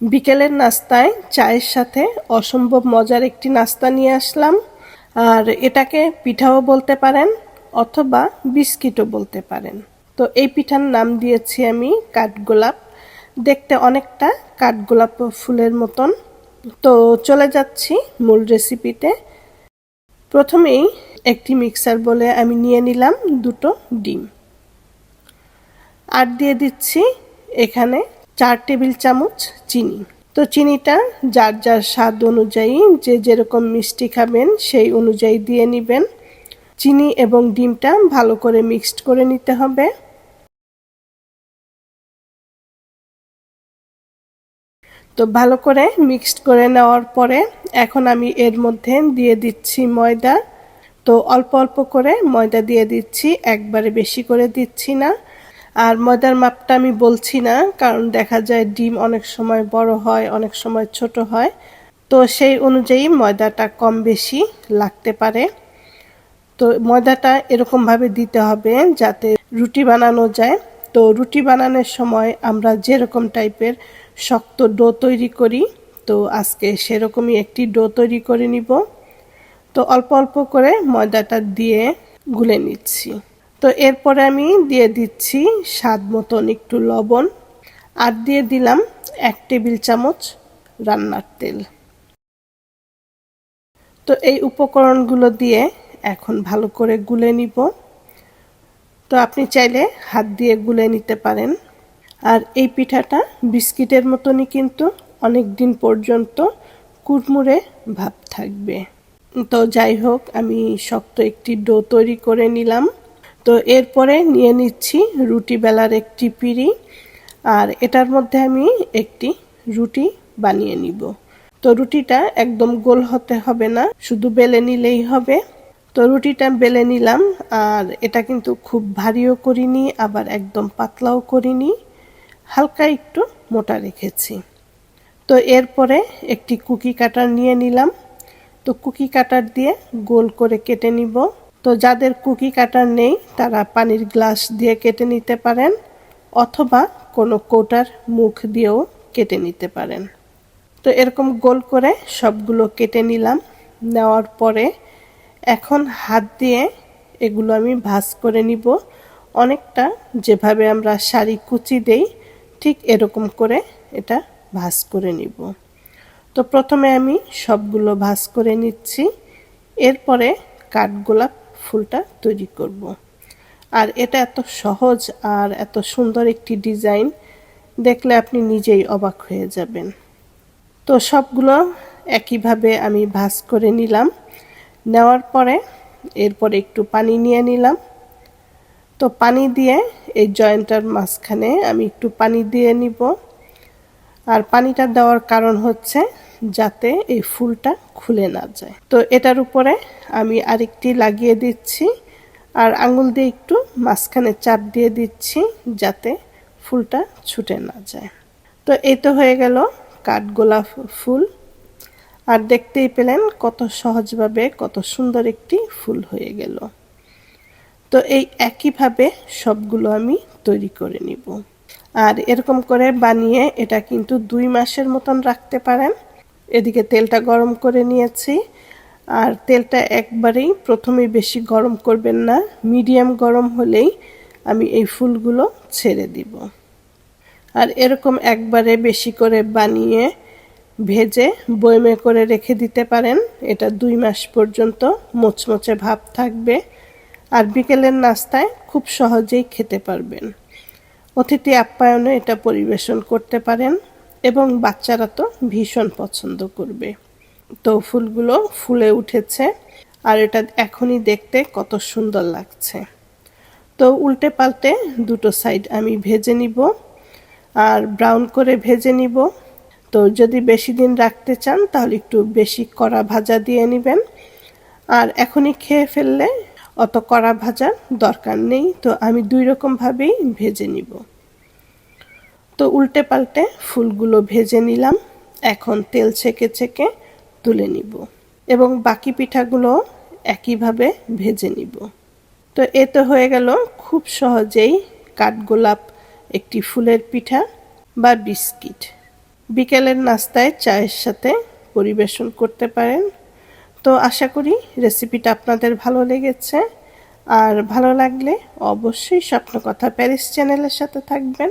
বিকেলের নাস্তায় চায়ের সাথে অসম্ভব মজার একটি নাস্তা নিয়ে আসলাম। আর এটাকে পিঠাও বলতে পারেন অথবা বিস্কিটও বলতে পারেন। তো এই পিঠার নাম দিয়েছি আমি কাঠগোলাপ। দেখতে অনেকটা কাঠগোলাপ ফুলের মতন। তো চলে যাচ্ছি মূল রেসিপিতে। প্রথমেই একটি মিক্সার বলে আমি নিয়ে নিলাম দুটো ডিম। আর দিয়ে দিচ্ছি এখানে চার টেবিল চামচ চিনি। তো চিনিটা যার যার স্বাদ অনুযায়ী যে যেরকম মিষ্টি খাবেন সেই অনুযায়ী দিয়ে নেবেন। চিনি এবং ডিমটা ভালো করে মিক্সড করে নিতে হবে। তো ভালো করে মিক্সড করে নেওয়ার পরে এখন আমি এর মধ্যে দিয়ে দিচ্ছি ময়দা। তো অল্প অল্প করে ময়দা দিয়ে দিচ্ছি, একবারে বেশি করে দিচ্ছি না। আর ময়দার মাপটা আমি বলছি না, কারণ দেখা যায় ডিম অনেক সময় বড় হয়, অনেক সময় ছোট হয়। তো সেই অনুযায়ী ময়দাটা কম বেশি লাগতে পারে। তো ময়দাটা এরকমভাবে দিতে হবে যাতে রুটি বানানো যায়। তো রুটি বানানোর সময় আমরা যেরকম টাইপের শক্ত ডো তৈরি করি, তো আজকে সেরকমই একটি ডো তৈরি করে নিব। তো অল্প অল্প করে ময়দাটা দিয়ে গুলে নিচ্ছি। তো এরপরে আমি দিয়ে দিচ্ছি স্বাদ মতন একটু লবণ আর দিয়ে দিলাম এক টেবিল চামচ রান্নার তেল। তো এই উপকরণগুলো দিয়ে এখন ভালো করে গুলে নিব। তো আপনি চাইলে হাত দিয়ে গুলে নিতে পারেন। আর এই পিঠাটা বিস্কিটের মতনই কিন্তু অনেক দিন পর্যন্ত কুড়মুড়ে ভাব থাকবে। তো যাই হোক, আমি শক্ত একটি ডো তৈরি করে নিলাম। তো এরপরে নিয়ে নিচ্ছি রুটি বেলার একটি পিড়ি, আর এটার মধ্যে আমি একটি রুটি বানিয়ে নিব। তো রুটিটা একদম গোল হতে হবে না, শুধু বেলে নিলেই হবে। তো রুটিটা বেলে নিলাম, আর এটা কিন্তু খুব ভারীও করিনি, আবার একদম পাতলাও করিনি, হালকা একটু মোটা রেখেছি। তো এরপরে একটি কুকি কাটার নিয়ে নিলাম। তো কুকি কাটার দিয়ে গোল করে কেটে নিব। তো যাদের কুকি কাটার নেই, তারা পানির গ্লাস দিয়ে কেটে নিতে পারেন অথবা কোনো কোটার মুখ দিয়েও কেটে নিতে পারেন। তো এরকম গোল করে সবগুলো কেটে নিলাম। নেওয়ার পরে এখন হাত দিয়ে এগুলো আমি ভাজ করে নিব। অনেকটা যেভাবে আমরা শাড়ি কুচি দেই, ঠিক এরকম করে এটা ভাজ করে নিব। তো প্রথমে আমি সবগুলো ভাজ করে নিচ্ছি। এরপরে কাঠগোলাপ ফুলটা তৈরি করব। আর এটা এত সহজ আর এত সুন্দর একটি ডিজাইন দেখলে আপনি নিজেই অবাক হয়ে যাবেন। তো সবগুলো একইভাবে আমি ভাজ করে নিলাম। নেওয়ার পরে এরপরে একটু পানি নিয়ে নিলাম। তো পানি দিয়ে এই জয়েন্টার মাঝখানে আমি একটু পানি দিয়ে নিব। আর পানিটা দেওয়ার কারণ হচ্ছে যাতে এই ফুলটা খুলে না যায়। তো এটার উপরে আমি আরেকটি লাগিয়ে দিচ্ছি। আর আঙুল দিয়ে একটু মাঝখানে চাপ দিয়ে দিচ্ছি যাতে ফুলটা ছুটে না যায়। তো এই তো হয়ে গেল কাঠগোলাপ ফুল। আর দেখতেই পেলেন কত সহজভাবে, কত সুন্দর একটি ফুল হয়ে গেল। তো এই একইভাবে সবগুলো আমি তৈরি করে নিব। আর এরকম করে বানিয়ে এটা কিন্তু দুই মাসের মতন রাখতে পারেন। এদিকে তেলটা গরম করে নিয়েছি। আর তেলটা একবারেই প্রথমেই বেশি গরম করবেন না, মিডিয়াম গরম হলেই আমি এই ফুলগুলো ছেড়ে দিব। আর এরকম একবারে বেশি করে বানিয়ে ভেজে বয়মে করে রেখে দিতে পারেন। এটা দুই মাস পর্যন্ত মোচমোচে ভাব থাকবে। আর বিকেলের নাস্তায় খুব সহজেই খেতে পারবেন। অতিথি আপ্যায়নে এটা পরিবেশন করতে পারেন। এবং বাচ্চারা তো ভীষণ পছন্দ করবে। তো ফুলগুলো ফুলে উঠেছে আর এটা এখনই দেখতে কত সুন্দর লাগছে। তো উল্টে পাল্টে দুটো সাইড আমি ভেজে নিব আর ব্রাউন করে ভেজে নিব। তো যদি বেশি দিন রাখতে চান তাহলে একটু বেশি কড়া ভাজা দিয়ে নেবেন। আর এখনই খেয়ে ফেললে অত কড়া ভাজার দরকার নেই। তো আমি দুই রকমভাবেই ভেজে নিব। তো উল্টে পাল্টে ফুলগুলো ভেজে নিলাম। এখন তেল ছেঁকে ছেঁকে তুলে নিব এবং বাকি পিঠাগুলো একইভাবে ভেজে নিব। তো এ তো হয়ে গেল খুব সহজেই কাঠগোলাপ একটি ফুলের পিঠা বা বিস্কিট। বিকেলের নাস্তায় চায়ের সাথে পরিবেশন করতে পারেন। তো আশা করি রেসিপিটা আপনাদের ভালো লেগেছে। আর ভালো লাগলে অবশ্যই স্বপ্ন কথা প্যারিস চ্যানেলের সাথে থাকবেন।